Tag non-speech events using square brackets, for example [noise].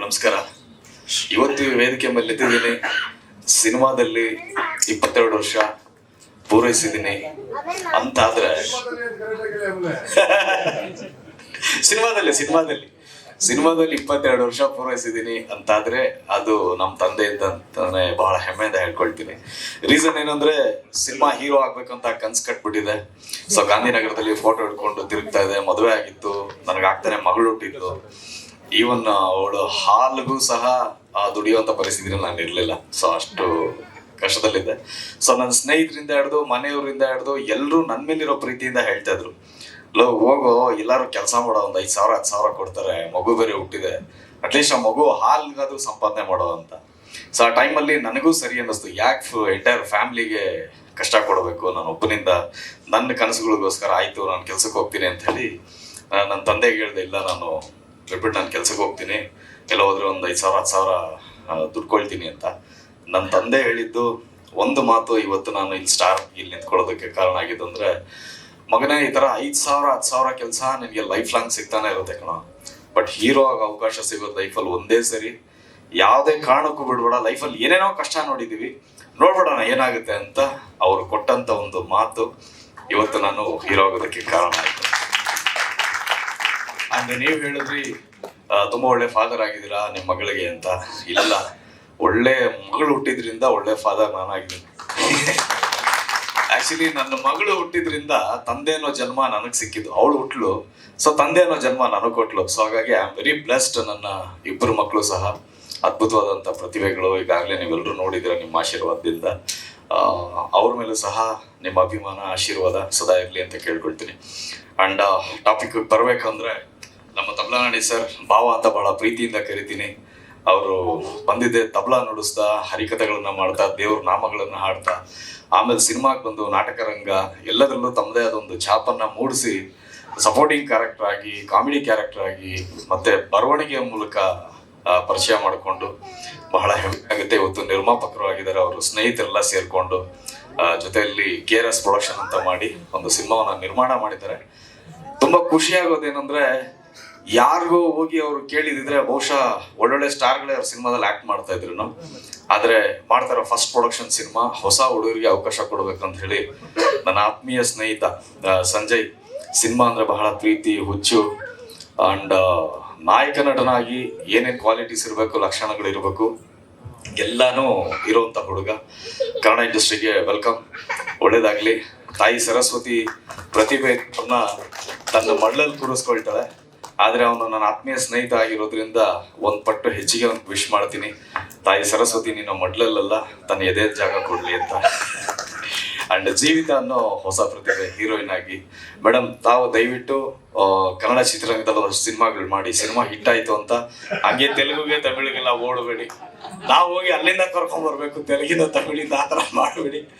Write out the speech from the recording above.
ನಮಸ್ಕಾರ. ಇವತ್ತು ವೇದಿಕೆ ಮೇಲೆ ನಿಂತಿದ್ದೀನಿ. ಸಿನಿಮಾದಲ್ಲಿ ಇಪ್ಪತ್ತೆರಡು ವರ್ಷ ಪೂರೈಸಿದ್ದೀನಿ ಅಂತಾದ್ರೆ. [laughs] ಸಿನಿಮಾದಲ್ಲಿ ಸಿನಿಮಾದಲ್ಲಿ. ಸಿನಿಮಾದಲ್ಲಿ ಇಪ್ಪತ್ತೆರಡು ವರ್ಷ ಪೂರೈಸಿದ್ದೀನಿ ಅಂತಾದ್ರೆ ಅದು ನಮ್ಮ ತಂದೆ ಅಂತಾನೆ ಬಹಳ ಹೆಮ್ಮೆಯಿಂದ ಹೇಳ್ಕೊಳ್ತೀನಿ. ರೀಸನ್ ಏನಂದ್ರೆ, ಸಿನಿಮಾ ಹೀರೋ ಆಗ್ಬೇಕಂತ ಕನ್ಸ್ ಕಟ್ಬಿಟ್ಟಿದೆ. ಸೊ ಗಾಂಧಿನಗರದಲ್ಲಿ ಫೋಟೋ ಹಿಡ್ಕೊಂಡು ತಿರುಗ್ತಾ ಇದೆ. ಮದುವೆ ಆಗಿತ್ತು. ನನಗೆ ಆಗ್ತಾನೆ ಮಗಳು ಹುಟ್ಟಿದ್ದು. ಈವನ್ ಅವಳು ಹಾಲ್ಗೂ ಸಹ ದುಡಿಯುವಂತ ಪರಿಸ್ಥಿತಿನಲ್ಲಿ ನಾನು ಇರಲಿಲ್ಲ. ಸೊ ಅಷ್ಟು ಕಷ್ಟದಲ್ಲಿದ್ದೆ. ಸೊ ನನ್ನ ಸ್ನೇಹಿತರಿಂದ ಹಿಡ್ದು, ಮನೆಯವರಿಂದ ಹಿಡ್ದು ಎಲ್ಲರೂ ನನ್ನ ಮೇಲಿರೋ ಪ್ರೀತಿಯಿಂದ ಹೇಳ್ತಾ ಇದ್ರು. ಲೋ, ಹೋಗೋ, ಎಲ್ಲರೂ ಕೆಲಸ ಮಾಡೋ ಒಂದು ಐದು ಸಾವಿರ, ಹತ್ತು ಸಾವಿರ ಕೊಡ್ತಾರೆ, ಮಗು ಬೇರೆ ಹುಟ್ಟಿದೆ. ಅಟ್ಲೀಸ್ಟ್ ಆ ಮಗು ಹಾಲ್ಗಾದ್ರೂ ಸಂಪಾದನೆ ಮಾಡೋ ಅಂತ. ಸೊ ಆ ಟೈಮಲ್ಲಿ ನನಗೂ ಸರಿ ಅನ್ನಿಸ್ತು. ಯಾಕೆ ಎಂಟೈರ್ ಫ್ಯಾಮ್ಲಿಗೆ ಕಷ್ಟ ಕೊಡಬೇಕು? ನಾನು ಒಬ್ಬನಿಂದ ನನ್ನ ಕನಸುಗಳಿಗೋಸ್ಕರ ಆಯ್ತು, ನಾನು ಕೆಲ್ಸಕ್ಕೆ ಹೋಗ್ತೀನಿ ಅಂತ ಹೇಳಿ ನನ್ನ ತಂದೆಗೆ ಹೇಳ್ದೆ, ಇಲ್ಲ, ನಾನು ಬಿಟ್ಬಿಟ್ಟು ನಾನು ಕೆಲ್ಸಕ್ಕೆ ಹೋಗ್ತೀನಿ. ಎಲ್ಲ ಹೋದ್ರೆ ಒಂದು ಐದು ಸಾವಿರ ಹತ್ತು ಸಾವಿರ ದುಡ್ಕೊಳ್ತೀನಿ ಅಂತ. ನನ್ನ ತಂದೆ ಹೇಳಿದ್ದು ಒಂದು ಮಾತು ಇವತ್ತು ನಾನು ಇಲ್ಲಿ ಸ್ಟಾರ್ ಇಲ್ಲಿ ನಿಂತ್ಕೊಳ್ಳೋದಕ್ಕೆ ಕಾರಣ ಆಗಿದ್ದು ಅಂದ್ರೆ, ಮಗನೇ ಈ ತರ ಐದು ಸಾವಿರ ಹತ್ತು ಸಾವಿರ ಕೆಲಸ ನಿನಗೆ ಲೈಫ್ ಲಾಂಗ್ ಸಿಗ್ತಾನೆ ಇರುತ್ತೆ ಕಣ. ಬಟ್ ಹೀರೋ ಆಗ ಅವಕಾಶ ಸಿಗೋದು ಲೈಫಲ್ಲಿ ಒಂದೇ ಸರಿ. ಯಾವುದೇ ಕಾರಣಕ್ಕೂ ಬಿಡ್ಬೇಡ. ಲೈಫಲ್ಲಿ ಏನೇನೋ ಕಷ್ಟ ನೋಡಿದೀವಿ. ನೋಡ್ಬಿಡೋಣ ಏನಾಗುತ್ತೆ ಅಂತ ಅವರು ಕೊಟ್ಟಂತ ಒಂದು ಮಾತು ಇವತ್ತು ನಾನು ಹೀರೋ ಆಗೋದಕ್ಕೆ ಕಾರಣ ಆಯ್ತು. ಅಂದ್ರೆ ನೀವು ಹೇಳಿದ್ರಿ ತುಂಬಾ ಒಳ್ಳೆ ಫಾದರ್ ಆಗಿದ್ದೀರಾ ನಿಮ್ಮ ಮಗಳಿಗೆ ಅಂತ. ಇಲ್ಲ, ಒಳ್ಳೆ ಮಗಳು ಹುಟ್ಟಿದ್ರಿಂದ ಒಳ್ಳೆ ಫಾದರ್ ನಾನಾಗಿದ್ದೀನಿ ಆಕ್ಚುಲಿ ನನ್ನ ಮಗಳು ಹುಟ್ಟಿದ್ರಿಂದ ತಂದೆ ಅನ್ನೋ ಜನ್ಮ ನನಗೆ ಸಿಕ್ಕಿದ್ದು. ಅವಳು ಹುಟ್ಲು ಸೊ ತಂದೆ ಅನ್ನೋ ಜನ್ಮ ನನಗೆ ಕೊಟ್ಲು. ಸೊ ಹಾಗಾಗಿ ಐ ಆಮ್ ವೆರಿ ಬ್ಲೆಸ್ಡ್ ನನ್ನ ಇಬ್ಬರು ಮಕ್ಕಳು ಸಹ. ಅದ್ಭುತವಾದಂಥ ಪ್ರತಿಭೆಗಳು ಈಗಾಗಲೇ ನೀವೆಲ್ಲರೂ ನೋಡಿದಿರ ನಿಮ್ಮ ಆಶೀರ್ವಾದದಿಂದ. ಅವ್ರ ಮೇಲೂ ಸಹ ನಿಮ್ಮ ಅಭಿಮಾನ, ಆಶೀರ್ವಾದ ಸದಾ ಇರಲಿ ಅಂತ ಕೇಳ್ಕೊಳ್ತೀನಿ. ಅಂಡ್ ಟಾಪಿಕ್ ಬರ್ಬೇಕಂದ್ರೆ ನಮ್ಮ ತಬ್ಲಾನಾಡಿ ಸರ್. ಭಾವ ಅಂತ ಬಹಳ ಪ್ರೀತಿಯಿಂದ ಕರಿತೀನಿ. ಅವರು ಬಂದಿದ್ದೆ ತಬಲಾ ನುಡಿಸ್ತಾ, ಹರಿಕಥೆಗಳನ್ನ ಮಾಡ್ತಾ, ದೇವ್ರ ನಾಮಗಳನ್ನ ಹಾಡ್ತಾ. ಆಮೇಲೆ ಸಿನಿಮಾಗೆ ಬಂದು ನಾಟಕ ರಂಗ ಎಲ್ಲದರಲ್ಲೂ ತಮ್ಮದೇ ಆದ ಒಂದು ಛಾಪನ್ನ ಮೂಡಿಸಿ ಸಪೋರ್ಟಿಂಗ್ ಕ್ಯಾರೆಕ್ಟರ್ ಆಗಿ ಕಾಮಿಡಿ ಕ್ಯಾರೆಕ್ಟರ್ ಆಗಿ, ಮತ್ತೆ ಬರವಣಿಗೆಯ ಮೂಲಕ ಪರಿಚಯ ಮಾಡಿಕೊಂಡು ಬಹಳ ಹೆಮ್ಮೆ ಆಗುತ್ತೆ. ಇವತ್ತು ನಿರ್ಮಾಪಕರು ಆಗಿದ್ದಾರೆ, ಅವರು ಸ್ನೇಹಿತರೆಲ್ಲ ಸೇರ್ಕೊಂಡು ಜೊತೆಯಲ್ಲಿ ಕೆ ಆರ್ ಎಸ್ ಪ್ರೊಡಕ್ಷನ್ ಅಂತ ಮಾಡಿ ಒಂದು ಸಿನಿಮಾವನ್ನ ನಿರ್ಮಾಣ ಮಾಡಿದ್ದಾರೆ. ತುಂಬಾ ಖುಷಿ ಆಗೋದೇನಂದ್ರೆ ಯಾರಿಗೂ ಹೋಗಿ ಅವರು ಕೇಳಿದಿದ್ರೆ ಬಹುಶಃ ಒಳ್ಳೊಳ್ಳೆ ಸ್ಟಾರ್ಗಳೇ ಅವ್ರ ಸಿನಿಮಾದಲ್ಲಿ ಆಕ್ಟ್ ಮಾಡ್ತಾ ಇದ್ರು ನಾವು ಆದ್ರೆ ಮಾಡ್ತಾರೋ ಫಸ್ಟ್ ಪ್ರೊಡಕ್ಷನ್ ಸಿನಿಮಾ ಹೊಸ ಹುಡುಗರಿಗೆ ಅವಕಾಶ ಕೊಡ್ಬೇಕಂತ ಹೇಳಿ ನನ್ನ ಆತ್ಮೀಯ ಸ್ನೇಹಿತ ಸಂಜಯ್, ಸಿನಿಮಾ ಅಂದ್ರೆ ಬಹಳ ಪ್ರೀತಿ, ಹುಚ್ಚು, ಅಂಡ್ ನಾಯಕ ನಟನಾಗಿ ಏನೇನ್ ಕ್ವಾಲಿಟೀಸ್ ಇರಬೇಕು, ಲಕ್ಷಣಗಳು ಇರಬೇಕು, ಎಲ್ಲಾನು ಇರುವಂತ ಹುಡುಗ. ಕನ್ನಡ ಇಂಡಸ್ಟ್ರಿಗೆ ವೆಲ್ಕಮ್ ಒಳ್ಳೇದಾಗ್ಲಿ. ತಾಯಿ ಸರಸ್ವತಿ ಪ್ರತಿಭೆ ತನ್ನ ಮಡ್ಲಲ್ಲಿ ಕೂರಿಸ್ಕೊಳ್ತಾಳೆ. ಆದ್ರೆ ಅವನು ನನ್ನ ಆತ್ಮೀಯ ಸ್ನೇಹಿತ ಆಗಿರೋದ್ರಿಂದ ಒಂದು ಪಟ್ಟು ಹೆಚ್ಚಿಗೆ ಒಂದು ವಿಶ್ ಮಾಡ್ತೀನಿ. ತಾಯಿ ಸರಸ್ವತಿ ನಿನ್ನ ಮಡ್ಲಲ್ಲ ತನ್ನ ಎದೆ ಜಾಗ ಕೊಡಲಿ ಅಂತ. ಅಂಡ್ ಜೀವಿತ ಅನ್ನೋ ಹೊಸ ಪ್ರತಿಭೆ ಹೀರೋಯಿನ್ ಆಗಿ. ಮೇಡಮ್ ತಾವು ದಯವಿಟ್ಟು ಕನ್ನಡ ಚಿತ್ರರಂಗದಲ್ಲಿ ಒಂದಷ್ಟು ಸಿನಿಮಾಗಳು ಮಾಡಿ. ಸಿನಿಮಾ ಹಿಟ್ ಆಯ್ತು ಅಂತ. ಹಂಗೆ ತೆಲುಗುಗೆ ತಮಿಳಿಗೆಲ್ಲ ಓಡಬೇಡಿ. ನಾವು ಹೋಗಿ ಅಲ್ಲಿಂದ ಕರ್ಕೊಂಡ್ ಬರ್ಬೇಕು ತೆಲುಗಿನ ತಮಿಳಿಂದ ಆ ಥರ ಮಾಡಬೇಡಿ.